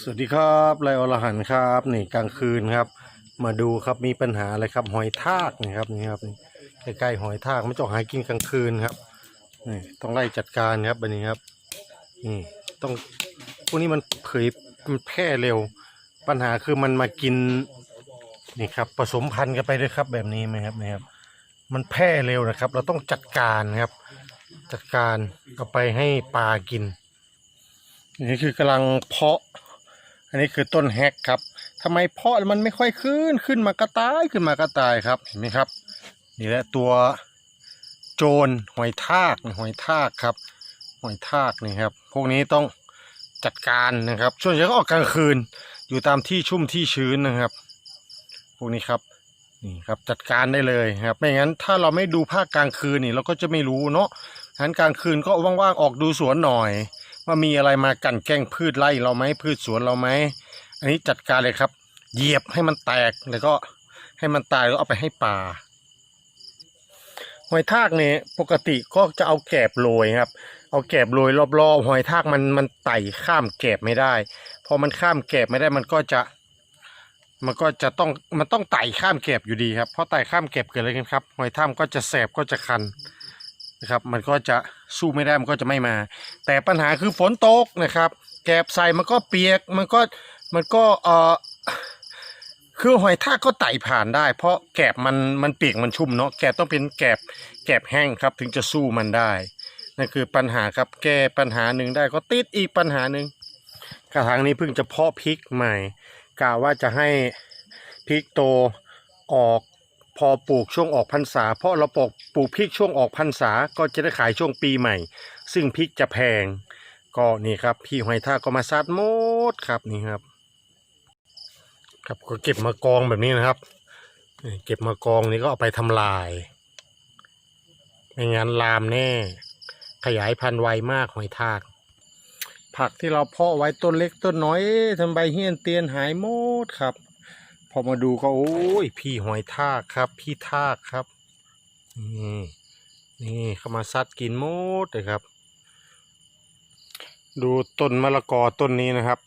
สวัสดีครับไรอรหันครับนี่กลางคืนครับ มาดูครับมีปัญหาอะไรครับ หอยทากนี่ครับนี่ครับใกล้ๆหอยทากมันจะหากินกลางคืนครับนี่ต้องไล่จัดการครับอันนี้ครับนี่ต้องพวกนี้มันเผยมันแพร่เร็ว ปัญหาคือมันมากินนี่ครับผสมพันธุ์กันไปด้วยครับ แบบนี้ไหมครับนี่ครับ มันแพร่เร็วนะครับ เราต้องจัดการครับ จัดการเอาไปให้ปลากินนี่คือกำลังเพาะ อันนี้คือต้นแฮกครับทำไมเพาะมันไม่ค่อยขึ้นขึ้นมากระตายขึ้นมากระตายครับเห็นไหมครับ นี่แหละตัวโจรหอยทากหอยทากครับ หอยทากนี่ครับ พวกนี้ต้องจัดการนะครับช่วงใหญ่ก็ออกกลางคืน อยู่ตามที่ชุ่มที่ชื้นนะครับ พวกนี้ครับนี่ครับจัดการได้เลยครับไม่งั้นถ้าเราไม่ดูภาคกลางคืนนี่เราก็จะไม่รู้เนาะฉะนั้นกลางคืนก็ว่างๆออกดูสวนหน่อย ว่ามีอะไรมากั่นแกล้งพืชไร่เราไหมพืชสวนเราไหมอันนี้จัดการเลยครับ เหยียบให้มันแตกแล้วก็ให้มันตายแล้วเอาไปให้ปลาหอยทากเนี่ยปกติก็จะเอาแกบโรยครับ เอาแกบโรยรอบๆหอยทากมันมันไต่ข้ามแกบไม่ได้พอมันข้ามแกบไม่ได้มันก็จะ มันก็จะต้องมันต้องไต่ข้ามแกบอยู่ดีครับเพราะไต่ข้ามแกบเกิดอะไรขึ้นครับหอยทากก็จะแสบก็จะคัน นะครับ มันก็จะสู้ไม่ได้มันก็จะไม่มา แต่ปัญหาคือฝนตกนะครับ แกบใส่มันก็เปียกมันก็มันก็เออคือหอยทากก็ไต่ผ่านได้ เพราะแกบมันมันเปียกมันชุ่มเนาะแกบต้องเป็นแกบแกบแห้งครับถึงจะสู้มันได้นั่นคือปัญหาครับแก้ปัญหาหนึ่งได้ก็ติดอีกปัญหาหนึ่งกระถางนี้เพิ่งจะเพาะพริกใหม่กะว่าจะให้พริกโตออก อปลูกช่วงออกพรรษา เพราะเราปลูกปลูกพริกช่วงออกพรรษาก็จะได้ขายช่วงปีใหม่ ซึ่งพริกจะแพง ก็นี่ครับ พี่หอยทากก็มาซัดหมดครับนี่ครับ ครับก็เก็บมากองแบบนี้นะครับเก็บมากองนี่ก็เอาไปทำลายไม่งั้นลามแน่ ขยายพันธุ์ไวมากหอยทาก ผักที่เราเพาะไว้ต้นเล็กต้นน้อยทำใบเฮี้ยนเตียนหายหมดครับ พอมาดูก็โอ้ย พี่หอยทากครับ พี่ทากครับ นี่นี่เข้ามาซัดกินหมดเลยครับ ดูต้นมะละกอต้นนี้นะครับ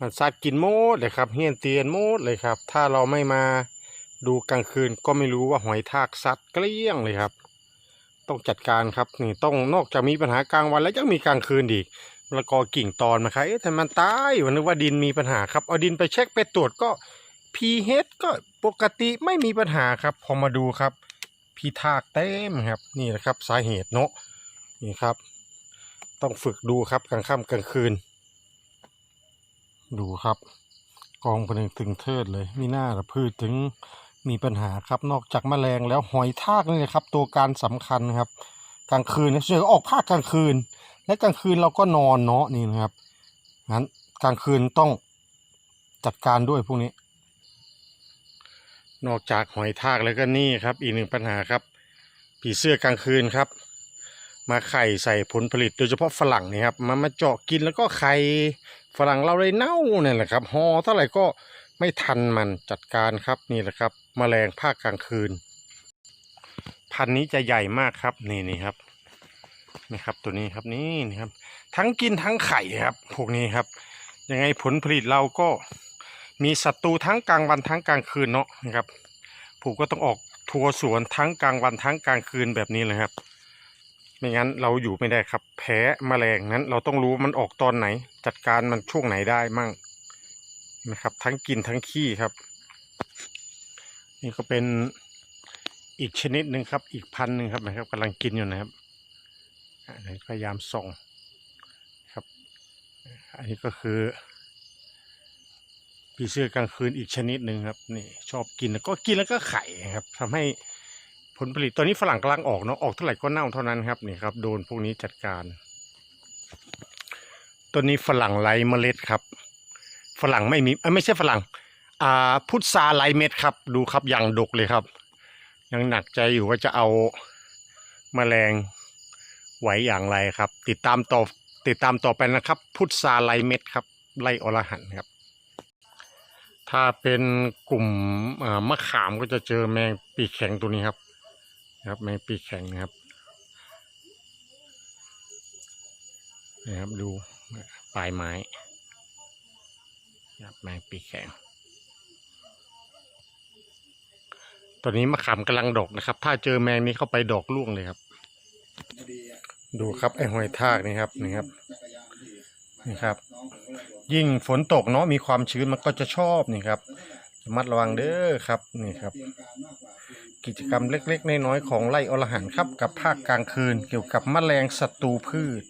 มันซัดกินหมดเลยครับเฮี้ยนเตียนหมดเลยครับ ถ้าเราไม่มาดูกลางคืนก็ไม่รู้ว่าหอยทากซัดเกลี้ยงเลยครับ ต้องจัดการครับนี่ต้องนอกจากมีปัญหากลางวันแล้วยังมีกลางคืนอีกมะละกอกิ่งตอนมาครับเอ๊ะทำไมมันตายวันนึกว่าดินมีปัญหาครับเอาดินไปเช็คไปตรวจก็ pH ก็ปกติไม่มีปัญหาครับ พอมาดูครับ พีทากเต็มครับนี่นะครับสาเหตุเนาะนี่ครับ ต้องฝึกดูครับกลางค่ำกลางคืน ดูครับ กองพนึงตึงเทิดเลย มีหน้าละพืชถึงมีปัญหาครับนอกจากแมลงแล้วหอยทากนี่นะครับ ตัวการสำคัญครับ กลางคืนเฉยส่วนใหญ่ออกภาคกลางคืน และกลางคืนเราก็นอนเนาะนี่นะครับงั้นกลางคืนต้องจัดการด้วยพวกนี้ นอกจากหอยทากแล้วก็นี่ครับ อีกหนึ่งปัญหาครับ ผีเสื้อกลางคืนครับ มาไข่ใส่ผลผลิตโดยเฉพาะฝรั่งนี่ครับมามาเจาะกินแล้วก็ไข่ฝรั่งเราเลยเน่าเนี่ยแหละครับห่อเท่าไหร่ก็ไม่ทันมันจัดการครับนี่แหละครับมแมลงภาคกลางคืน พันนี้จะใหญ่มากครับนี่นี่ครับนี่ครับตัวนี้ครับนี่นี่ครับ ทั้งกินทั้งไข่ครับพวกนี้ครับ ยังไงผลผลิตเราก็ มีศัตรูทั้งกลางวันทั้งกลางคืนเนาะนะครับ ผมก็ต้องออกทัวร์สวนทั้งกลางวันทั้งกลางคืนแบบนี้เลยครับ ไม่งั้นเราอยู่ไม่ได้ครับ แพ้แมลงนั้น เราต้องรู้มันออกตอนไหน จัดการมันช่วงไหนได้มั่งนะครับ ทั้งกินทั้งขี้ครับ นี่ก็เป็นอีกชนิดหนึ่งครับ อีกพันหนึ่งครับนะครับกำลังกินอยู่นะครับพยายามส่องครับ อันนี้ก็คือ ผีเสื้อกลางคืนอีกชนิดหนึ่งครับนี่ชอบกินแล้วก็กินแล้วก็ไข่ครับทำให้ผลผลิตตอนนี้ฝรั่งกำลังออกเนาะออกเท่าไหร่ก็เน่าเท่านั้นครับนี่ครับ โดนพวกนี้จัดการต้นนี้ฝรั่งไร้เมล็ดครับ ฝรั่งไม่มีอ้ยไม่ใช่ฝรั่ง อ่าพุทราไร้เม็ดครับ ดูครับอย่างดกเลยครับ ยังหนักใจอยู่ว่าจะเอาแมลงไหวอย่างไรครับ ติดตามต่อติดตามต่อไปนะครับ พุทราไร้เม็ดครับไล่อรหันครับ ถ้าเป็นกลุ่มมะขามก็จะเจอแมงปีกแข็งตัวนี้ครับนะครับ แมงปีกแข็งนะครับนะครับดูปลายไม้ครับแมงปีกแข็งตอนนี้มะขามกำลังดกนะครับ ถ้าเจอแมงนี้เข้าไปดอกล่วงเลยครับ ดูครับไอ้หอยทากนี่ครับนี่ครับ นี่ครับ ยิ่งฝนตกเนาะมีความชื้นมันก็จะชอบนี่ครับระมัดระวังเด้อครับนี่ครับ กิจกรรมเล็ก ๆ น้อยๆของไร่อรหันครับ กับภาคกลางคืนเกี่ยวกับแมลงศัตรูพืช